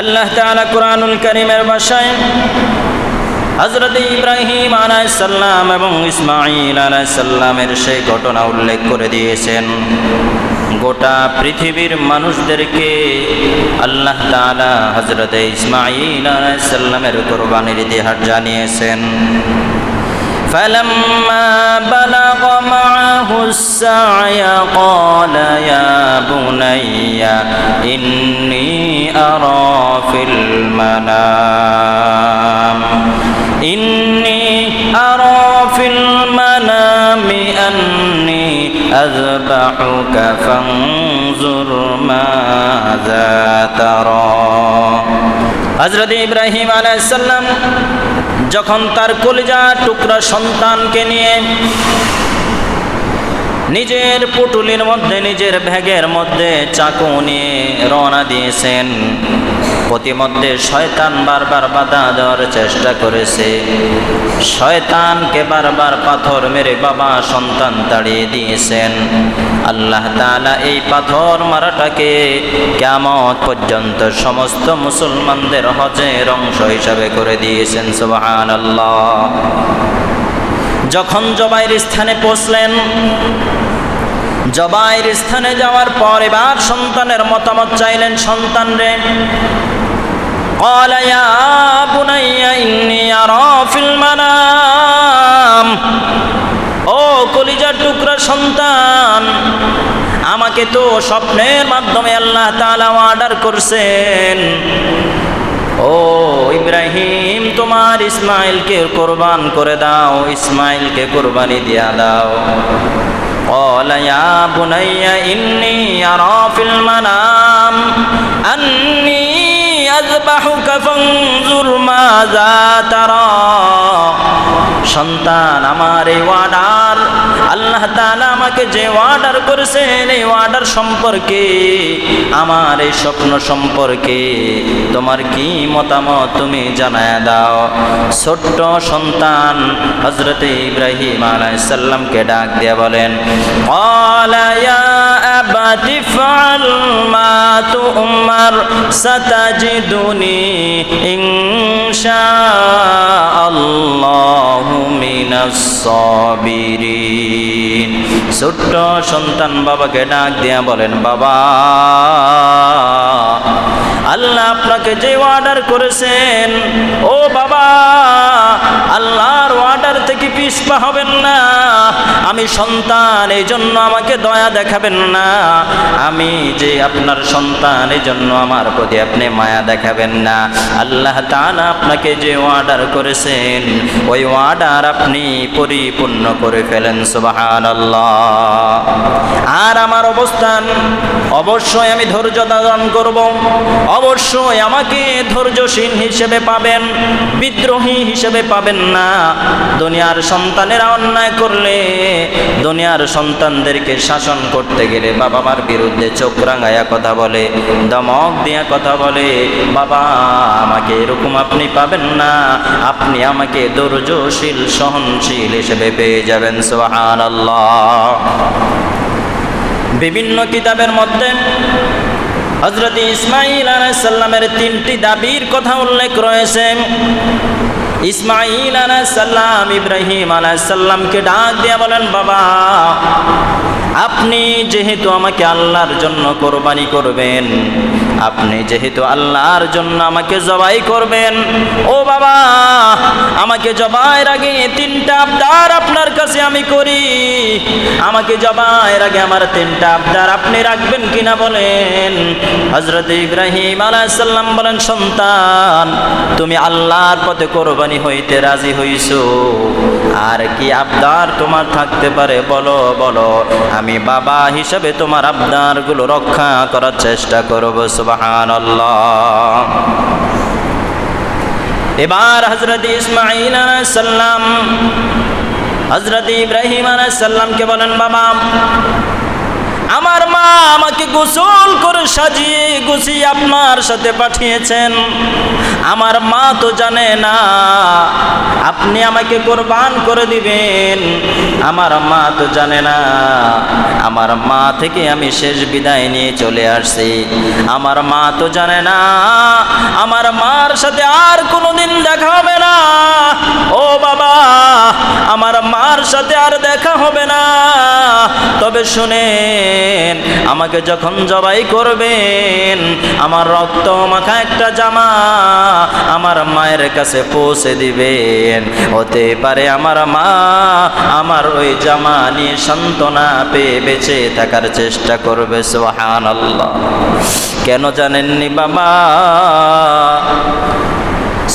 আল্লাহ তাআলা কোরআনুল করিমের ভাষায় হজরত ইব্রাহিম আলাইসাল্লাম এবং ইসমাইল আলাইসাল্লামের সেই ঘটনা উল্লেখ করে দিয়েছেন। গোটা পৃথিবীর মানুষদেরকে আল্লাহ তাআলা হজরত ইসমাইল আলাইসাল্লামের কোরবানির ইতিহাস জানিয়েছেন। فلما بلغ معه السعي قال يا بني إني أرى في المنام إني أرى في المنام أني أذبحك فانظر ماذا ترى. হজরত ইব্রাহিম আলাইসাল্লাম যখন তার কলিজা টুকরা সন্তানকে নিয়ে নিজের পুটুলির মধ্যে, নিজের ভ্যাগের মধ্যে চাকু নিয়ে রওনা দিয়েছেন। প্রতিমধ্যে শয়তান বারবার বাধা দেওয়ার চেষ্টা করেছে। শয়তানকে বারবার পাথর মেরে বাবা, সন্তান তাড়িয়ে দিয়েছেন। আল্লাহ তাআলা এই পাথর মারাটাকে কেমন পর্যন্ত সমস্ত মুসলমানদের হজের অংশ হিসাবে করে দিয়েছেন সুবাহান আল্লাহ যখন জবাইয়ের স্থানে পৌঁছলেন জবাইয়ের স্থানে যাওয়ার পর এবার সন্তানের মতামত চাইলেন সন্তান রে قال يا بني إني أرى في المنام ও কলিজার টুকরা সন্তান আমাকে তো স্বপ্নের মাধ্যমে আল্লাহ তাআলা অর্ডার করছেন ও ইব্রাহিম তোমার ইসমাইলকে কোরবান করে দাও ইসমাইলকে কোরবানি দিয়া দাও قال يا بني إني أرى في المنام أني أذبحك فانظر ماذا ترى সন্তান আমার এই ওয়াডার আল্লাহ তালা আমাকে যে ওয়ার্ডার করেছেন, এই ওয়ার্ডার সম্পর্কে, আমার এই স্বপ্ন সম্পর্কে তোমার কি মতামত তুমি জানায় দাও। ছোট্ট সন্তান হজরত ইব্রাহিম আলাইসাল্লামকে ডাক দিয়া বলেন অলায়া يا أبت افعل ما تؤمر ستجدني إن شاء الله من الصابرين ছোট্ট সন্তান বাবাকে ডাক দিয়া বলেন বাবা আল্লাহ আপনাকে যে অর্ডার করেছেন ও বাবা আল্লাহর অর্ডার থেকে পিসপা হবেন না আমি সন্তান এই জন্য আমাকে দয়া দেখাবেন না। আমি যে আপনার সন্তান এই জন্য আমার প্রতি আপনি মায়া দেখাবেন না। আল্লাহ তাআলা আপনাকে যে অর্ডার করেছেন, ওই অর্ডার আপনি পরিপূর্ণ করে ফেলেন সুবাহান আর আমার অবস্থান, অবশ্যই আমি ধৈর্য ধারণ করব। অবশ্যই আমাকে ধৈর্যশীল হিসেবে পাবেন, বিদ্রোহী হিসেবে পাবেন না। দুনিয়ার সন্তানেরা অন্যায় করলে দুনিয়ার সন্তানদেরকে শাসন করতে গেলে বাবা মার বিরুদ্ধে চোখ রাঙায়া কথা বলে, দমক দিয়া কথা বলে, বাবা, আমাকে এরকম আপনি পাবেন না। আপনি আমাকে ধৈর্যশীল, সহনশীল হিসেবে পেয়ে যাবেন। সোহান বিভিন্ন কিতাবের মধ্যে হজরত ইসমাইল আলাইসাল্লামের তিনটি দাবির কথা উল্লেখ রয়েছে। ইসমাইল আলাইসাল্লাম ইব্রাহিম আলাইসাল্লামকে ডাক দিয়া বলেন বাবা আপনি যেহেতু আমাকে আল্লাহর জন্য কোরবানি করবেন, আপনি যেহেতু আল্লাহর জন্য আমাকে জবাই করবেন, ও বাবা, আমাকে জবাইয়ের আগে তিনটা আবদার আপনার কাছে আমি করি। আমাকে জবাইয়ের আগে আমার তিনটা আবদার আপনি রাখবেন কিনা বলেন? হজরত ইব্রাহিম আলাইসাল্লাম বলেন, সন্তান, তুমি আল্লাহর পথে কোরবানি হইতে রাজি হইছো। আর কি আবদার তোমার থাকতে পারে বলো বলো। আমি বাবা হিসাবে তোমার আবদারগুলো রক্ষা করার চেষ্টা করব সুবাহান এবার হজরত ইসমাইল সাল্লাম হজরত ইব্রাহিম সাল্লামকে বলেন, বাবা আমার মা আমাকে গোসল করে সাজিয়ে গুছিয়ে আপনার সাথে পাঠিয়েছেন। আমার মা তো জানে না, আপনি আমাকে কোরবান করে দিবেন। আমার মা তো জানে না, আমার মা থেকে আমি শেষ বিদায় নিয়ে চলে আসছি। আমার মা তো জানে না, আমার মার সাথে আর কোনোদিন দেখা হবে না। ও বাবা, আমার মার সাথে আর দেখা হবে না। তবে শুনেন আমাকে যখন জবাই করবেন, আমার রক্ত মাখা একটা জামা আমার মায়ের কাছে পৌঁছে দিবেন। হতে পারে আমার মা আমার ওই জামা নিয়ে সান্ত্বনা পেয়ে বেঁচে থাকার চেষ্টা করবে সোহান আল্লাহ কেন জানেননি বাবা?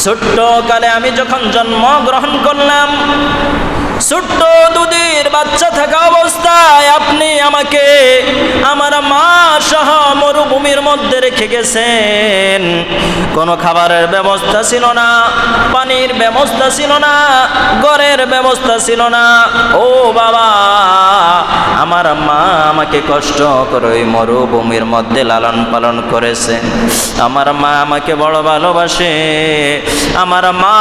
ছোট্ট কালে আমি যখন জন্মগ্রহণ করলাম ছোট্ট দুধের বাচ্চা থাকা অবস্থায় আপনি আমাকে আমার মা সহ মরুভূমির মধ্যে রেখে গেছেন। কোনো খাবারের ব্যবস্থা ছিল না, পানির ব্যবস্থা ছিল না, ঘরের ব্যবস্থা ছিল না। ও বাবা, আমার মা আমাকে কষ্ট করে ওই মরুভূমির মধ্যে লালন পালন করেছে। আমার মা আমাকে বড় ভালোবাসে। আমার মা,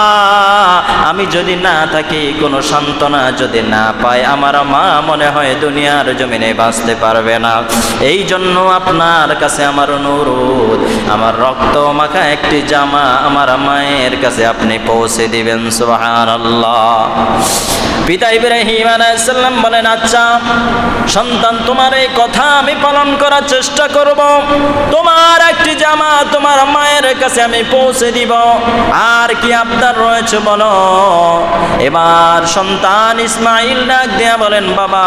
আমি যদি না থাকি কোনো সান্ত্বনা যদি না পাই আমার মা মনে হয় দুনিয়ার জমিনে বাঁচতে পারবে না। এই জন্য আপনার কাছে আমার অনুরোধ, আমার রক্ত মাখা একটি জামা আমার মায়ের কাছে আপনি পৌঁছে দিবেন সুহান পিতা ইব্রাহিম আলাইসাল্লাম বলেন আচ্ছা সন্তান, তোমার এই কথা আমি পালন করার চেষ্টা করব। তোমার একটি জামা তোমার মায়ের কাছে আমি পৌঁছে দিব। আর কি আপনার রয়েছে বলো? এবার সন্তান ইসমাইল ডাক দিয়া বলেন, বাবা,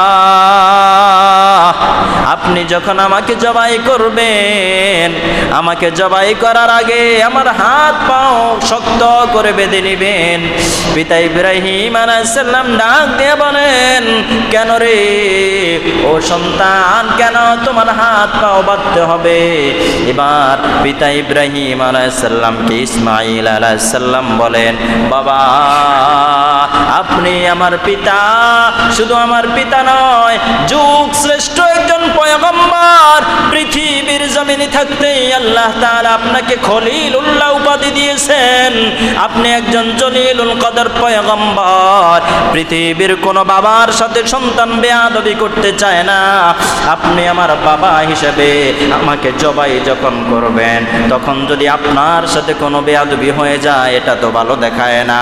আপনি যখন আমাকে জবাই করবেন, আমাকে জবাই করার আগে আমার হাত পাও শক্ত করে বেঁধে নিবেন। পিতা ইব্রাহিম আলাইসাল্লাম ডাক দিয়ে বলেন, কেন রে? ও সন্তান, কেন তোমার হাত পাও বাঁধতে হবে? এবার পিতা ইব্রাহিম আলাইসাল্লামকে ইসমাইল আলাইসাল্লাম বলেন, বাবা, আপনি আমার পিতা শুধু আমার পিতা নয় যুগ শ্রেষ্ঠ একজন পয়গম্বর, পৃথিবীর জমিনে থাকতেই আল্লাহ তাআলা আপনাকে খলিল উল্লাহ উপাধি দিয়েছেন। আপনি একজন জলিলুল কদর পয়গম্বর, পৃথিবীর কোনো বাবার সাথে সন্তান বেয়াদবি করতে চায় না। আপনি আমার বাবা হিসেবে আমাকে জবাই যখন করবেন, তখন যদি আপনার সাথে কোনো বেয়াদবি হয়ে যায়, এটা তো ভালো দেখায় না।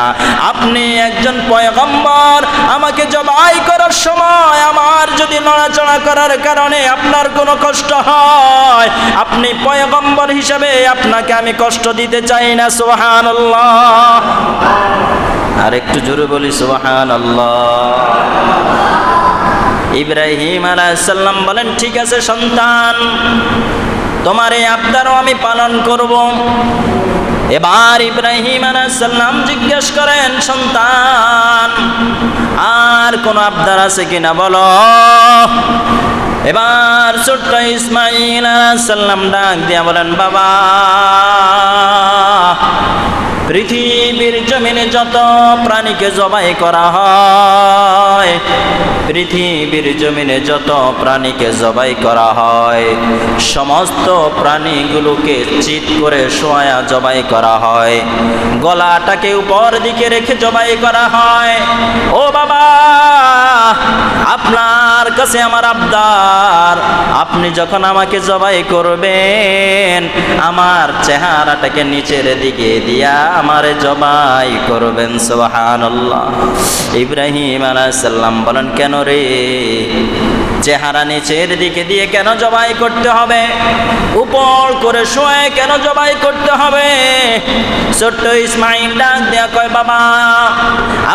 আপনি একজন পয়গম্বর, আমাকে জবাই করার সময় আমার যদি নড়াচড়া করার কারণে আপনার কোনো কষ্ট হয়, আপনি পয়গম্বর হিসেবে আপনাকে আমি কষ্ট দিতে চাই না সোহান আর একটু জোরে বলি সোহান ইব্রাহিম আলাইসাল্লাম বলেন, ঠিক আছে সন্তান, তোমার এই আবদারও আমি পালন করব। এবার ইব্রাহিম আলাইসাল্লাম জিজ্ঞেস করেন, সন্তান, আর কোন আবদার আছে কিনা বলো? এবার ছোট্ট ইসমাইল সাল্লাম ডাক দিয়া বলেন, বাবা, পৃথিবীর জমিনে যত প্রাণীকে জবাই করা হয় পৃথিবীর জমিনে যত প্রাণীকে জবাই করা হয়, সমস্ত প্রাণীগুলোকে চিত করে শোয়া, জবাই করা হয়। গলাটাকে উপর দিকে রেখে জবাই করা হয়। ও বাবা, আপনার কাছে আমার আবদার। আপনি যখন আমাকে জবাই করবেন, আমার চেহারাটাকে নিচের দিকে দিয়া আমারে জবাই করবেন সোহানুল্লাহ ইব্রাহিম আলাইসাল্লাম বলেন, কেন রে চেহারা নিচের দিকে দিয়ে কেন জবাই করতে হবে? উপর করে শোয়ে কেন জবাই করতে হবে? ছোট্ট ইসমাইল ডাক দেয়া কয়, বাবা,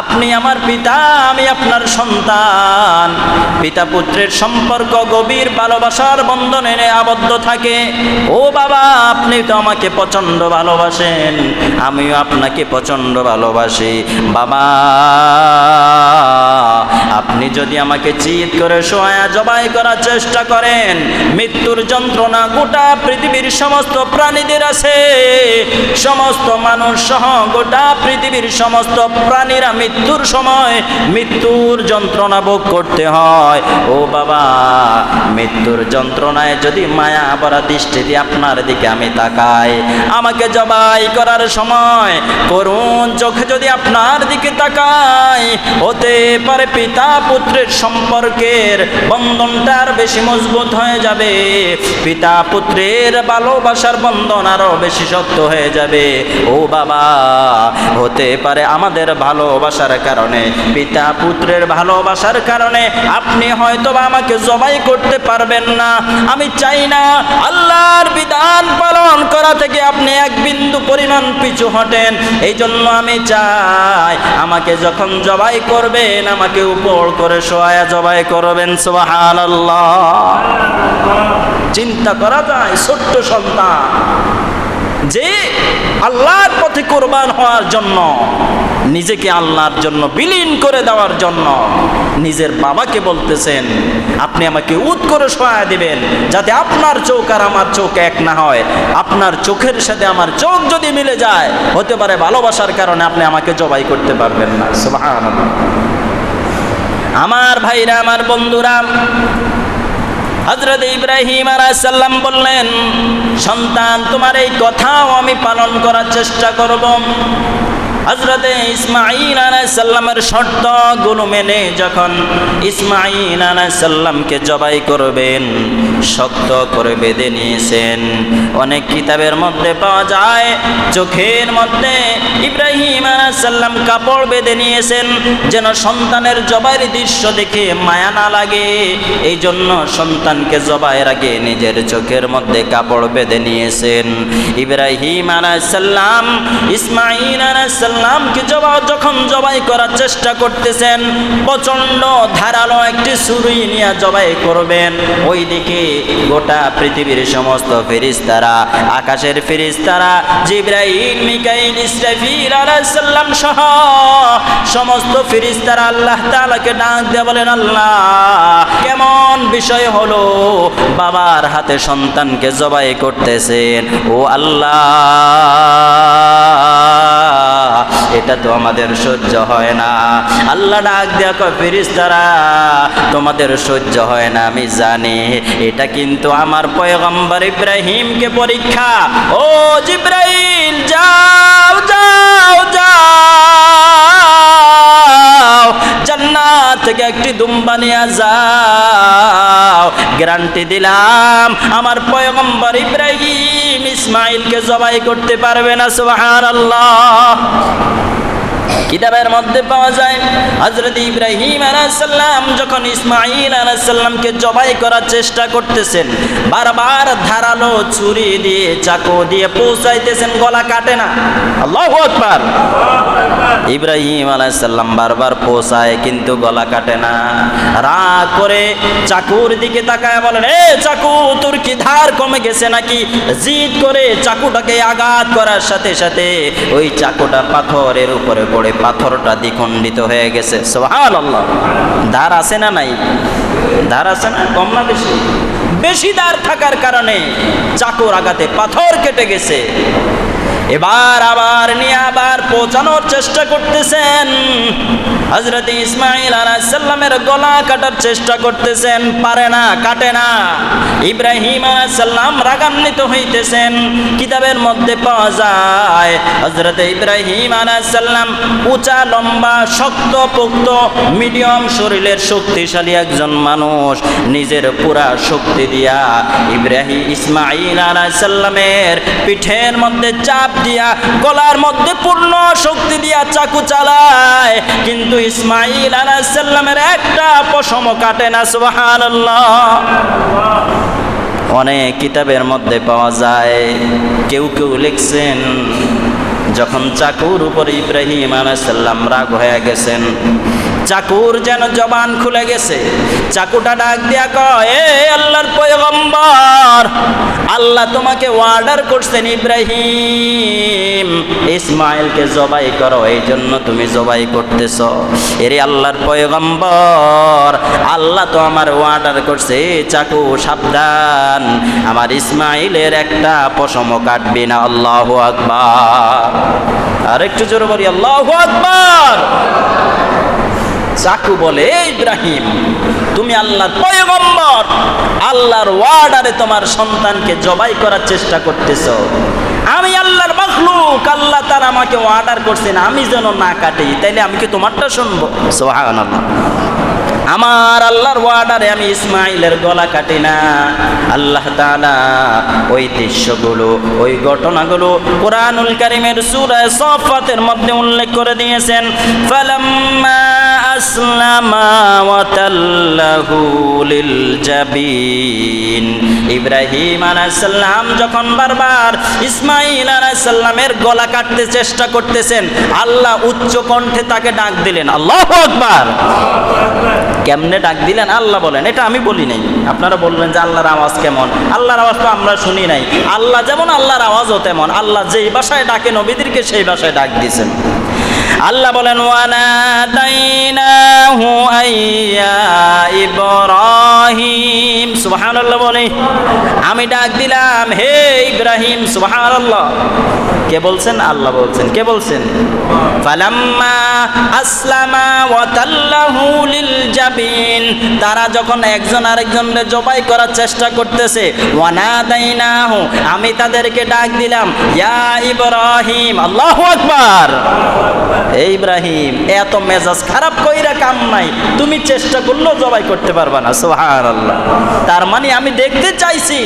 আপনি আমার পিতা, আমি আপনার সন্তান। পিতা পুত্রের সম্পর্ক গভীর ভালোবাসার বন্ধনে আবদ্ধ থাকে। ও বাবা, আপনি তো আমাকে প্রচণ্ড ভালোবাসেন, আমিও আপনাকে প্রচণ্ড ভালোবাসি। বাবা, আপনি যদি আমাকে চিৎ করে শোয়া জবাই করার চেষ্টা করেন। মৃত্যুর যন্ত্রণা গোটা পৃথিবীর সমস্ত প্রাণীদের আছে। সমস্ত মানুষ সহ গোটা পৃথিবীর সমস্ত প্রাণীরা মৃত্যুর সময় মৃত্যুর যন্ত্রণা ভোগ করতে হয়। ও বাবা, মৃত্যুর যন্ত্রণায় যদি মায়া ভরা দৃষ্টিতে আপনার দিকে আমি তাকাই, আমাকে জবাই করার সময় করুণ চোখে যদি আপনার দিকে তাকাই, হতে পারে পিতা পুত্রের সম্পর্কের বন্ধনটা আর বেশি মজবুত হয়ে যাবে। পিতা পুত্রের ভালোবাসার বন্ধন আরও বেশি শক্ত হয়ে যাবে। ও বাবা, হতে পারে আমাদের ভালোবাসার কারণে, পিতা পুত্রের ভালোবাসার কারণে আপনি হয়তো আমাকে জবাই করতে পারবেন না। আমি চাই না আল্লাহর বিধান পালন করা থেকে আপনি এক বিন্দু পরিমাণ পিছু হটেন। এই জন্য আমি চাই আমাকে যখন জবাই করবেন, আমাকে উপর করে সোয়া জবাই করবেন চিন্তা করা যায়, ছোট্ট সন্তান, যে আল্লাহর পথে কোরবান হওয়ার জন্য, নিজেকে আল্লাহর জন্য বিলীন করে দেওয়ার জন্য নিজের বাবাকে বলতেছেন, আপনি আমাকে উদ করে সহায় দেবেন, যাতে আপনার চোখ আর আমার চোখ এক না হয়। আপনার চোখের সাথে আমার চোখ যদি মিলে যায়, হতে পারে ভালোবাসার কারণে আপনি আমাকে জবাই করতে পারবেন না। আমার ভাইরা, আমার বন্ধুরা হজরত ইব্রাহিম আলাইসাল্লাম বললেন, সন্তান, তোমার এই কথাও আমি পালন করার চেষ্টা করব। হজরতে ইসমাইল আলাইসাল্লামের শর্তগুলো মেনে যখন ইসমাইল আলাইসাল্লামকে জবাই করবেন, শক্ত করে বেঁধে নিয়েছেন। অনেক কিতাবের মধ্যে পাওয়া যায়, চোখের মধ্যে ইব্রাহিম আলাইসাল্লাম কাপড় বেঁধে নিয়েছেন, যেন সন্তানের জবাইয়ের দৃশ্য দেখে মায়া না লাগে। এই জন্য সন্তানকে জবাইয়ের আগে নিজের চোখের মধ্যে কাপড় বেঁধে নিয়েছেন। ইব্রাহিম আলাইসাল্লাম ইসমাইল আলাইসাল্লামকে জবা যখন জবাই করার চেষ্টা করতেছেন, প্রচণ্ড ধারালো একটি ছুরি নিয়ে জবাই করবেন। ওইদিকে গোটা পৃথিবীর সমস্ত ফেরিস্তারা, আকাশের ফেরিস্তারা, জিব্রাইল, মিকাইল, ইসরাফিল আলাইসাল্লাম সহ সমস্ত ফেরিস্তারা আল্লাহ তাআলাকে ডাক দিয়ে বলেন, আল্লাহ, কেমন বিষয় হলো? বাবার হাতে সন্তানকে জবাই করতেছেন। ও আল্লাহ এটা তো আমাদের সহ্য হয় না। আল্লাহ ডাক দেয়া কয় তারা তোমাদের সহ্য হয় না, আমি জানি। এটা কিন্তু আমার পয়গম্বর ইব্রাহিমকে পরীক্ষা। ও জিব্রাহিম যাও। থেকে একটি দুম্বা নিয়ে যাও। গ্যারান্টি দিলাম। আমার পয়গম্বর ইব্রাহিম ইসমাইলকে জবাই করতে পারবে না, সুবহানাল্লাহ। কিতাবের মধ্যে পাওয়া যায় হজরত ইব্রাহিম আলাইসাল্লাম যখন ইসমাইল আলাইসাল্লামকে জবাই করার চেষ্টা করতেছেন বারবার ধারালো ছুরি দিয়ে চাকু দিয়ে পৌঁছাইতেছেন গলা কাটে না। আল্লাহ আকবার। ইব্রাহিম আলাইসাল্লাম বারবার পৌঁছায় কিন্তু গলা কাটে না। রাগ করে চাকুর দিকে তাকায় বলেন এ চাকু তোর কি ধার কমে গেছে নাকি? জিদ করে চাকুটাকে আঘাত করার সাথে সাথে ওই চাকুটা পাথরের উপরে পড়ে পাথরটা দ্বিখণ্ডিত হয়ে গেছে। ধার আছে না নাই? ধার আছে না? কম না বেশি? বেশি ধার থাকার কারণে চাকর আঘাতে পাথর কেটে গেছে। এবার আবার নিয়ে আবার পৌঁছানোর চেষ্টা করতেছেন। হজরত ইসমাইল আলাইসাল্লামের গলা কাটার চেষ্টা করতেছেন, পারে না, কাটে না। ইব্রাহিম আলাইসাল্লাম রাগান্বিত হইতেছেন, কিতাবের মধ্যে পাওয়া যায় হজরত ইব্রাহিম আলাইসাল্লাম উঁচা, লম্বা, শক্ত, পোক্ত, মিডিয়াম শরীরের শক্তিশালী একজন মানুষ, নিজের পুরা শক্তি দিয়া ইব্রাহিম ইসমাইল আলাইসাল্লামের পিঠের মধ্যে চাপ দিয়া গলার মধ্যে পূর্ণ শক্তি দিয়া চাকু চালায়। কিন্তু ইসমাইল আলাইসাল্লামের একটা পশম কাটে না, সুবহানাল্লাহ। অনেক কিতাবের মধ্যে পাওয়া যায়, কেউ কেউ লিখছেন, যখন চাকুর উপর ইব্রাহিম আলাইসাল্লাম রাগ হয়ে গেছেন চাকুর যেন জবান খুলে গেছে। চাকুটা ডাক দিয়া কয়, এ আল্লাহর পয়গম্বর, আল্লাহ তোমাকে অর্ডার করছেন ইব্রাহিম। ইসমাইলকে জবাই করো এই জন্য তুমি জবাই করতেছ। এরে আল্লাহর পয়গম্বর, আল্লাহ তো আমার অর্ডার করছে। চাকু, সাবধান। আমার ইসমাইলের একটা পশমও কাটবি না, আল্লাহ আকবার। আর একটু জোরে বলি, আল্লাহ আকবার। চাকু বলে ইব্রাহিম, তুমি আল্লাহর পয়গম্বর, আল্লাহর ওয়ার্ডারে তোমার সন্তানকে জবাই করার চেষ্টা করতেছ। আমি আল্লাহর মখলুক, আল্লাহ তার আমাকে অর্ডার করছেন, আমি যেন না কাটি, তাইলে আমি কি তোমারটা শুনব? সোহান আমার আল্লাহর ওয়ার্ডারে আমি ইসমাইলের গলা কাটি না। আল্লাহ তাআলা ওই দৃশ্যগুলো, ওই ঘটনাগুলো কোরআনুল কারিমের সূরা সফাতের মধ্যে উল্লেখ করে দিয়েছেন। ফালাম্মা আসলামা ওয়া লিল জাবিন। ইব্রাহিম আলাইহিস সালাম যখন বারবার ইসমাইল আলাইহিস সালামের গলা কাটতে চেষ্টা করতেছেন, আল্লাহ উচ্চ কণ্ঠে তাকে ডাক দিলেন, আল্লাহ আকবার! কেমনে ডাক দিলেন? আল্লাহ বলেন, এটা আমি বলি নাই। আপনারা বলবেন যে আল্লাহর আওয়াজ কেমন? আল্লাহর আওয়াজ তো আমরা শুনি নাই। আল্লাহ যেমন আল্লাহর আওয়াজও তেমন। আল্লাহ যেই ভাষায় ডাকে, নবীদেরকে সেই ভাষায় ডাক দিয়েছেন। আল্লাহ বলেন আইয়া ইব্রাহিম। সুবহানাল্লাহ বলে, আমি ডাক দিলাম, হে ইব্রাহিম, সুবহানাল্লাহ। কে বলছেন? আল্লাহ বলছেন। কে বলছেন? ফালাম্মা আসলামা তারা যখন একজন আরেকজনের জবাই করার চেষ্টা করতেছে আমি তাদেরকে ডাক দিলাম, ইয়া ইব্রাহিম, আল্লাহু আকবার। এই ইব্রাহিম এত মেজাজ খারাপ কইরা কাম নাই তুমি চেষ্টা করলেও জবাই করতে পারবা না সুবহানাল্লাহ তার মানে আমি দেখতে চাইছি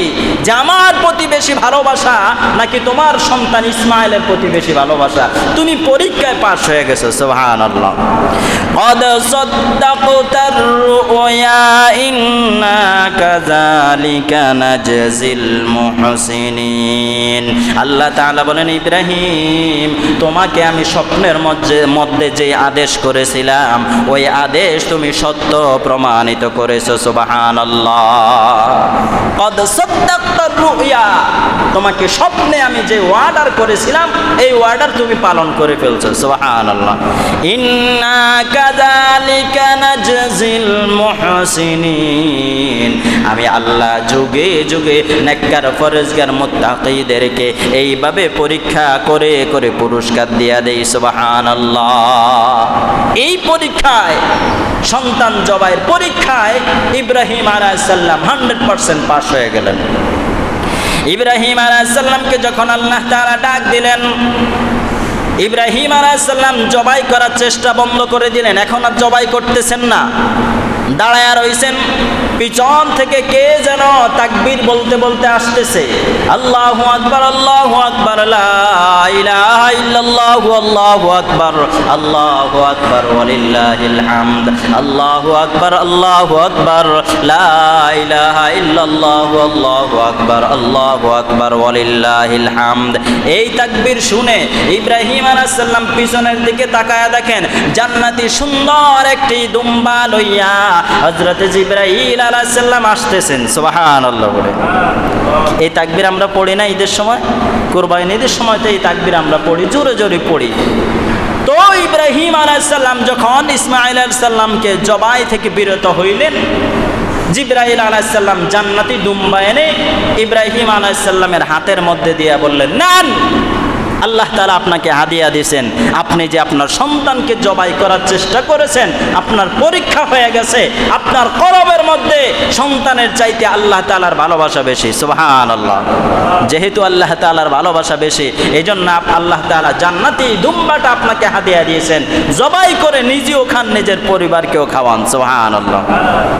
যে আমার প্রতি বেশি ভালোবাসা নাকি তোমার সন্তান ইসমাইলের প্রতি বেশি ভালোবাসা তুমি পরীক্ষায় পাশ হয়ে গেছো সুবহানাল্লাহ قد صدقت الرؤيا إنا كذلك نجزي المحسنين আল্লাহ তাআলা বলেন ইব্রাহিম তোমাকে আমি স্বপ্নের মধ্যে যে মধ্যে যে আদেশ করেছিলাম, ওই আদেশ তুমি সত্য প্রমাণিত করেছ সুবাহান তোমাকে স্বপ্নে আমি যে ওয়ার্ডার করেছিলাম, এই ওয়ার্ডার তুমি পালন করে ফেলছো সুবাহান ইন্না কাদালিকা নাজজিল মুহসিনিন। আমি আল্লাহ যুগে যুগে নেককার ফরজগার মুত্তাকিদেরকে এইভাবে পরীক্ষা করে করে পুরস্কার দিয়া দেই সুবাহান এই পরীক্ষায়, সন্তান জবাইয়ের পরীক্ষায় ইব্রাহিম আলাইসাল্লাম হান্ড্রেড পার্সেন্ট পাশ হয়ে গেলেন। ইব্রাহিম আলাইসাল্লামকে যখন আল্লাহ তারা ডাক দিলেন, ইব্রাহিম আলাইসাল্লাম জবাই করার চেষ্টা বন্ধ করে দিলেন। এখন আর জবাই করতেছেন না। দাঁড়ায়া রইছেন। পিছন থেকে কে যেন তাকবির বলতে বলতে আসতেছে। আল্লাহ আকবার আল্লাহ আকবার ইল্লাল্লাহু, আল্লাহু আকবার আল্লাহু আকবার আল্লাহু আকবার আল্লাহু আকবার আল্লাহু আকবার আল্লাহু আকবার হামদ। এই তাকবীর শুনে ইব্রাহিম আলাইহিস সালাম পিছনের দিকে তাকায়া দেখেন, জান্নাতি সুন্দর একটি দুম্বা লইয়া হযরত জিবরাইল আলাইহিস সালাম আসতেছেন, সুবহানাল্লাহ বলে। এই তাকবীর আমরা পড়ি না ঈদের সময়? কোরবানি ঈদের সময় তো এই তাকবীর আমরা পড়ি, জোরে জোরে পড়ি। তো ইব্রাহিম আলাইসাল্লাম যখন ইসমাইল আলাইসাল্লামকে জবাই থেকে বিরত হইলেন জিব্রাহিল আলাইসাল্লাম জান্নাতি দুম্বা এনে ইব্রাহিম আলাইসাল্লামের হাতের মধ্যে দিয়ে বললেন, নান! আল্লাহ তালা আপনাকে হাদিয়া দিয়েছেন, আপনি যে আপনার সন্তানকে জবাই করার চেষ্টা করেছেন, আপনার পরীক্ষা হয়ে গেছে, আপনার করবের মধ্যে সন্তানের চাইতে আল্লাহ তালার ভালোবাসা বেশি সুবহান আল্লাহ যেহেতু আল্লাহ তালার ভালোবাসা বেশি এই জন্য আল্লাহ তালা জান্নাতি দুম্বাটা আপনাকে হাদিয়া দিয়েছেন, জবাই করে নিজেও খান, নিজের পরিবারকেও খাওয়ান সুবহান আল্লাহ